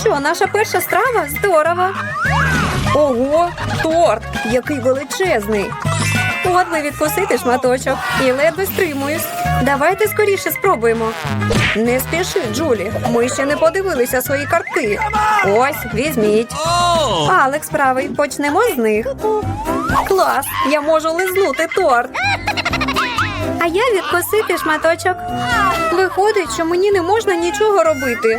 що, наша перша страва? Здорово. Ого, торт, який величезний. От би відкусити шматочок і ледве стримуюсь. Давайте скоріше спробуємо. Не спіши, Джулі. Ми ще не подивилися свої картки. Ось, візьміть. Алекс правий, почнемо з них. Клас! Я можу лизнути торт. А я відкусити шматочок. Виходить, що мені не можна нічого робити.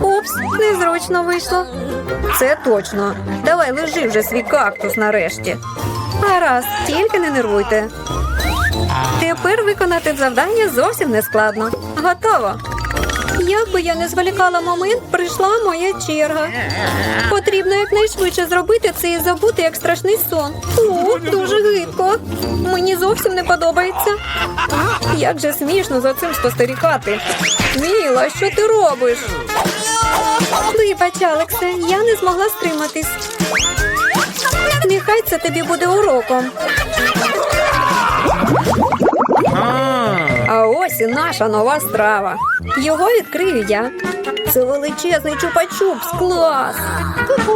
Упс, незручно вийшло. Це точно. Давай лежи вже свій кактус нарешті. Гаразд, тільки не нервуйте. Тепер виконати завдання зовсім не складно. Готово. Як би я не зволікала момент, прийшла моя черга. Потрібно якнайшвидше зробити це і забути як страшний сон. О, дуже гидко. Мені зовсім не подобається. Як же смішно за цим спостерігати. Міла, що ти робиш? Вибач, Алексе, я не змогла стриматись. Нехай це тобі буде уроком. Ось наша нова страва. Його відкрию я. Це величезний чупа-чупс, клас!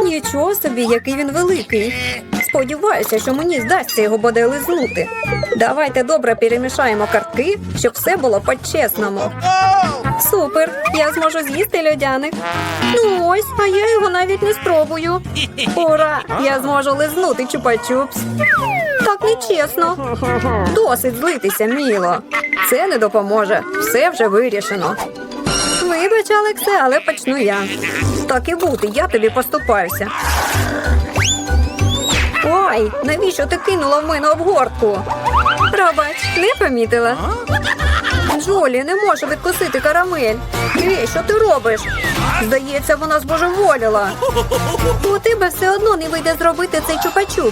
Нічого собі, який він великий. Сподіваюся, що мені здасться його буде лизнути. Давайте добре перемішаємо картки, щоб все було по-чесному. Супер! Я зможу з'їсти льодяник. Ну ось, а я його навіть не спробую. Ура! Я зможу лизнути чупа-чупс. Так нечесно. Досить злитися, Міло. Це не допоможе. Все вже вирішено. Вибач, Алексе, але почну я. Так і бути, я тобі поступаюся. Ой, навіщо ти кинула в мене обгортку? Пробач, не помітила. Джолі, не можу відкусити карамель. Ей, що ти робиш? Здається, вона збожеволіла. У тебе все одно не вийде зробити цей чупа-чупс.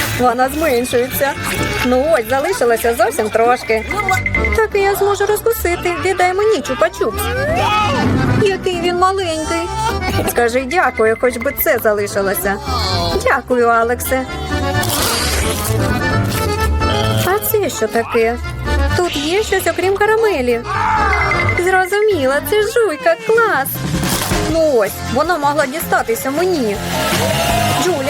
Вона зменшується. Ну ось, залишилося зовсім трошки. Так і я зможу розкусити. Віддай мені чупа-чупс. Який він маленький. Скажи дякую, хоч би це залишилося. Дякую, Алексе. А це що таке? Тут є щось окрім карамелі. Зрозуміла, це жуйка, клас. Ну ось, вона могла дістатися мені.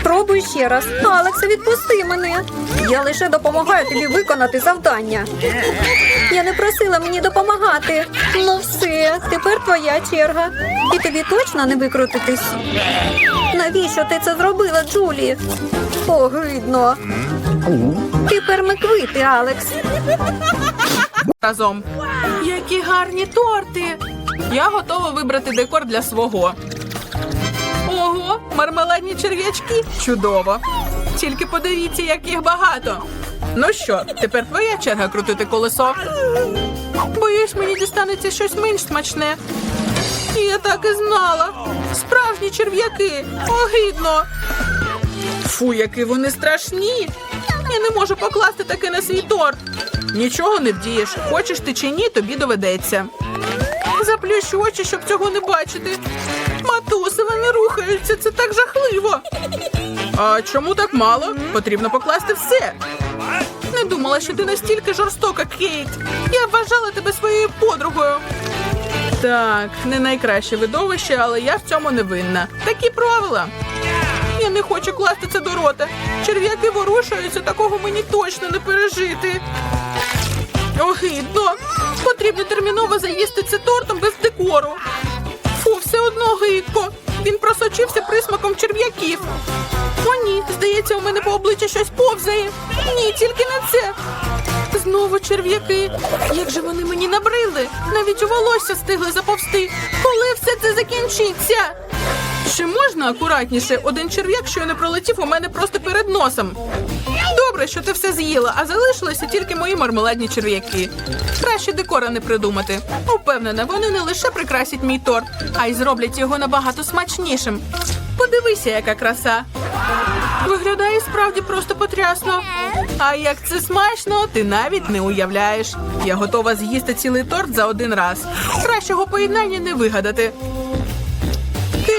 Спробуй ще раз. Алекса, відпусти мене. Я лише допомагаю тобі виконати завдання. Я не просила мені допомагати. Ну все, тепер твоя черга. І тобі точно не викрутитись. Навіщо ти це зробила, Джулі? Огидно. Тепер ми квити, Алекс. разом. Які гарні торти! Я готова вибрати декор для свого. Мармеладні черв'ячки! Чудово! Тільки подивіться, як їх багато. Ну що, тепер твоя черга крутити колесо. Боюсь, мені дістанеться щось менш смачне. Я так і знала. Справжні черв'яки. Огидно. Фу, які вони страшні. Я не можу покласти таке на свій торт. Нічого не вдієш. Хочеш ти чи ні, тобі доведеться. Заплющу очі, щоб цього не бачити. Матуси, вони рухаються, це так жахливо. А чому так мало? Потрібно покласти все. Не думала, що ти настільки жорстока, Кейт. Я вважала тебе своєю подругою. Так, не найкраще видовище, але я в цьому не винна. Такі правила. Я не хочу класти це до рота. Черв'яки ворушаються, такого мені точно не пережити. Огидно. Потрібно терміново заїсти це тортом без декору. Все одно гидко. Він просочився присмаком черв'яків. О, ні, здається, у мене по обличчю щось повзає. Ні, тільки не це. Знову черв'яки. Як же вони мені набрили? Навіть у волосся стигли заповзти. Коли все це закінчиться? Чи можна акуратніше? Один черв'як, що не пролетів у мене просто перед носом. Добре, що ти все з'їла, а залишилися тільки мої мармеладні черв'яки. Краще декора не придумати. Упевнена, вони не лише прикрасять мій торт, а й зроблять його набагато смачнішим. Подивися, яка краса. Виглядає справді просто потрясно. А як це смачно, ти навіть не уявляєш. Я готова з'їсти цілий торт за один раз. Кращого поєднання не вигадати.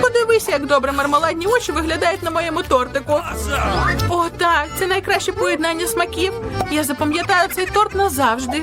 Подивися, як добре мармеладні очі виглядають на моєму тортику. О, так, це найкраще поєднання смаків. Я запам'ятаю цей торт назавжди.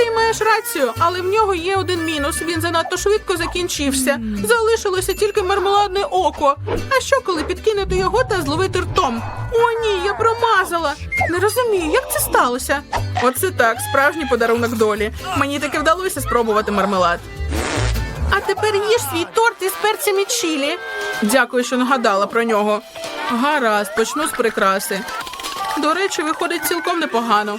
Ти маєш рацію, але в нього є один мінус. Він занадто швидко закінчився. Залишилося тільки мармеладне око. А що, коли підкинути його та зловити ртом? О, ні, я промазала. Не розумію, як це сталося. Оце так, справжній подарунок долі. Мені таки вдалося спробувати мармелад. А тепер їж свій торт із перцями чілі. Дякую, що нагадала про нього. Гаразд, почну з прикраси. До речі, виходить цілком непогано.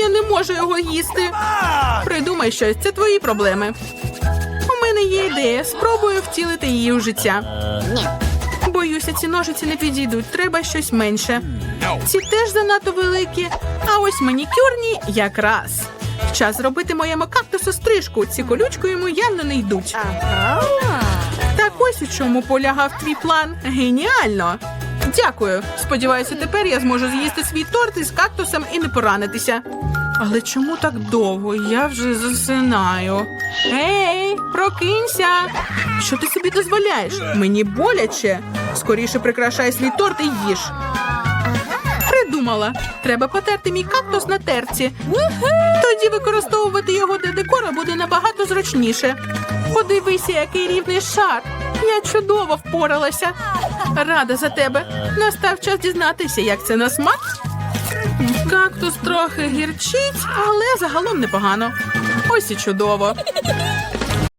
Я не можу його їсти. Придумай щось, це твої проблеми. У мене є ідея. Спробую втілити її у життя. Боюся, ці ножиці не підійдуть. Треба щось менше. Ці теж занадто великі, а ось манікюрні якраз. Час зробити моєму кактусу стрижку. Ці колючки йому явно не йдуть. Так ось у чому полягав твій план. Геніально! Дякую. Сподіваюся, тепер я зможу з'їсти свій торт із кактусом і не поранитися. Але чому так довго? Я вже засинаю. Ей, прокинься! Що ти собі дозволяєш? Мені боляче. Скоріше прикрашай свій торт і їж. Придумала. Треба потерти мій кактус на терці. Тоді використовувати його для декора буде набагато зручніше. Подивися, який рівний шар. Я чудово впоралася. Рада за тебе. Настав час дізнатися, як це на смак. Кактус трохи гірчить, але загалом непогано. Ось і чудово.